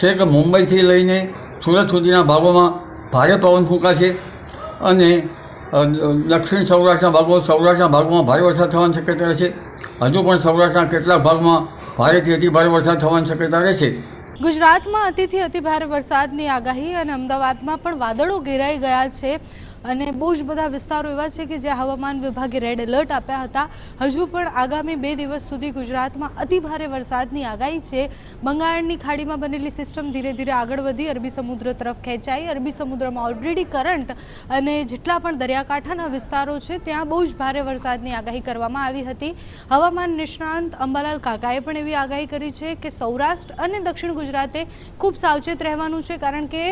છેક મુંબઈથી લઈને સુરત સુધીના ભાગોમાં ભારે પવન ફૂંકાશે અને દક્ષિણ સૌરાષ્ટ્રના ભાગો સૌરાષ્ટ્રના ભાગોમાં ભારે વરસાદ થવાની શક્યતા રહેશે. હજુ પણ સૌરાષ્ટ્રના કેટલાક ભાગમાં ભારેથી અતિ ભારે વરસાદ થવાની શક્યતા રહેશે. ગુજરાતમાં અતિથી અતિભારે વરસાદની આગાહી અને અમદાવાદમાં પણ વાદળો ઘેરાઈ ગયા છે. અને બહુ જ બધા વિસ્તારો એવા છે કે જ્યાં હવામાન વિભાગે રેડ એલર્ટ આપ્યા હતા. હજુ પણ આગામી બે દિવસ સુધી ગુજરાતમાં અતિ ભારે વરસાદની આગાહી છે. બંગાળની ખાડીમાં બનેલી સિસ્ટમ ધીરે ધીરે આગળ વધી, અરબી સમુદ્ર તરફ ખેંચાઈ. અરબી સમુદ્રમાં ઓલરેડી કરંટ અને જેટલા પણ દરિયાકાંઠાના વિસ્તારો છે, ત્યાં બહુ જ ભારે વરસાદની આગાહી કરવામાં આવી હતી. હવામાન નિષ્ણાંત અંબાલાલ કાકાએ પણ એવી આગાહી કરી છે કે સૌરાષ્ટ્ર અને દક્ષિણ ગુજરાતે ખૂબ સાવચેત રહેવાનું છે, કારણ કે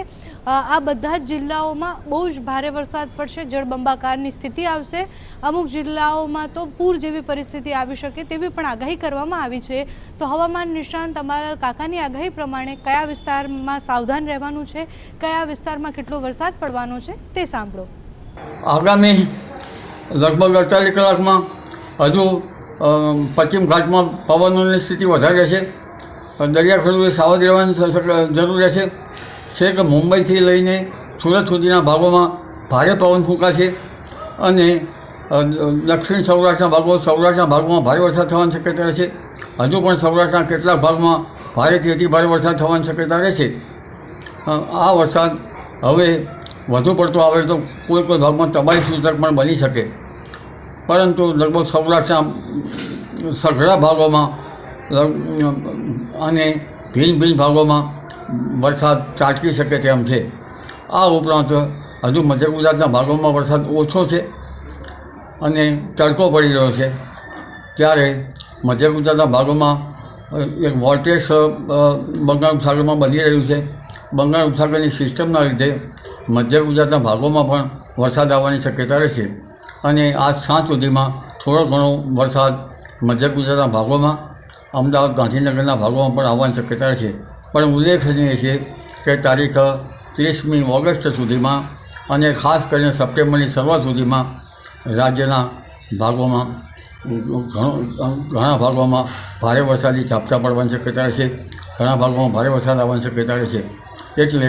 આ બધા જ જિલ્લાઓમાં બહુ જ ભારે વરસાદ પડશે, જળબંબાકારની સ્થિતિ આવશે. અમુક જિલ્લાઓમાં તો પૂર જેવી પરિસ્થિતિ આવી શકે તેવી પણ આગાહી કરવામાં આવી છે. તો હવામાન નિષ્ણાંત અમારા કાકાની આગાહી પ્રમાણે કયા વિસ્તારમાં સાવધાન રહેવાનું છે? કયા વિસ્તારમાં કેટલો વરસાદ પડવાનો છે? તે સાંભળો. આગામી લગભગ અડતાલીસ કલાકમાં હજુ પશ્ચિમ ઘાટમાં પવનોની સ્થિતિ વધારે રહેશે દરિયાખેડૂએ સાવધ રહેવાની જરૂર રહેશે. છેક મુંબઈથી લઈને સુરત સુધીના ભાગોમાં ભારે પવન ફૂંકાશે અને દક્ષિણ સૌરાષ્ટ્રના ભાગો સૌરાષ્ટ્રના ભાગમાં ભારે વરસાદ થવાની શક્યતા રહેશે. હજુ પણ સૌરાષ્ટ્રના કેટલાક ભાગમાં ભારેથી અતિ ભારે વરસાદ થવાની શક્યતા રહેશે. આ વરસાદ હવે વધુ પડતો આવે તો કોઈ કોઈ ભાગમાં તબાહી સૂચક પણ બની શકે. પરંતુ લગભગ સૌરાષ્ટ્રના સઘળા ભાગોમાં અને ભિન્ન ભિન્ન ભાગોમાં વરસાદ ચાટકી શકે તેમ છે. આ ઉપરાંત હજુ મધ્ય ગુજરાતના ભાગોમાં વરસાદ ઓછો છે અને તડકો પડી રહ્યો છે. ત્યારે મધ્ય ગુજરાતના ભાગોમાં એક વોલ્ટેજ બંગાળ ઉપસાગરમાં બની રહ્યું છે. બંગાળ ઉપસાગરની સિસ્ટમના લીધે મધ્ય ગુજરાતના ભાગોમાં પણ વરસાદ આવવાની શક્યતા રહેશે. અને આજ સાંજ સુધીમાં થોડો ઘણો વરસાદ મધ્ય ગુજરાતના ભાગોમાં, અમદાવાદ, ગાંધીનગરના ભાગોમાં પણ આવવાની શક્યતા રહેશે. પણ ઉલ્લેખનીય છે કે તારીખ ત્રીસમી ઓગસ્ટ સુધીમાં અને ખાસ કરીને સપ્ટેમ્બરની શરૂઆત સુધીમાં રાજ્યના ભાગોમાં, ઘણો, ઘણા ભાગોમાં ભારે વરસાદી ઝાપટા પડવાની શક્યતા રહેશે ઘણા ભાગોમાં ભારે વરસાદ આવવાની શક્યતા રહેશે એટલે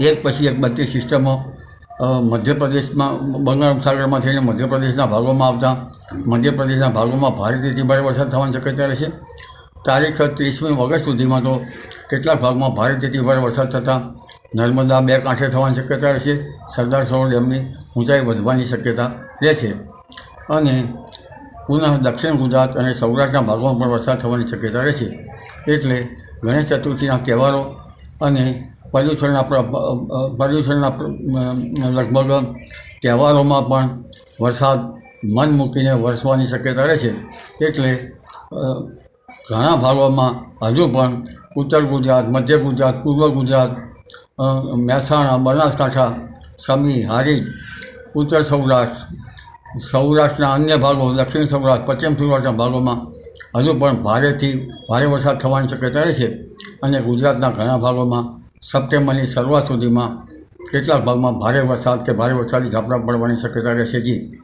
એક પછી એક બધી સિસ્ટમો મધ્યપ્રદેશમાં, બંગાળ સાગરમાં થઈને મધ્યપ્રદેશના ભાગોમાં આવતા, મધ્યપ્રદેશના ભાગોમાં ભારેથી ભારે વરસાદ થવાની શક્યતા રહેશે તારીખ ત્રીસમી ઓગસ્ટ સુધીમાં તો કેટલાક ભાગમાં ભારેથી ભારે વરસાદ થતાં નર્મદા બે કાંઠે થવાની શક્યતા રહેશે. સરદાર સરોવર ડેમની ઊંચાઈ વધવાની શક્યતા રહે છે અને પુનઃ દક્ષિણ ગુજરાત અને સૌરાષ્ટ્રના ભાગોમાં પણ વરસાદ થવાની શક્યતા રહેશે. એટલે ગણેશ ચતુર્થીના તહેવારો અને પર્યુષણના પર્યુષણના લગભગ તહેવારોમાં પણ વરસાદ મન મૂકીને વરસવાની શક્યતા રહેશે. એટલે ઘણા ભાગોમાં હજુ પણ ઉત્તર ગુજરાત, મધ્ય ગુજરાત, પૂર્વ ગુજરાત મહેસાણા, બનાસકાંઠા, સમી, હારીજ, ઉત્તર સૌરાષ્ટ્ર. સૌરાષ્ટ્રના અન્ય ભાગો, દક્ષિણ સૌરાષ્ટ્ર, પશ્ચિમ સૌરાષ્ટ્રના ભાગોમાં હજુ પણ ભારેથી ભારે વરસાદ થવાની શક્યતા રહે છે અને ગુજરાતના ઘણા ભાગોમાં સપ્ટેમ્બરની શરૂઆત સુધીમાં કેટલાક ભાગમાં ભારે વરસાદ કે ભારે વરસાદી ઝાપટા પડવાની શક્યતા રહેશે જી.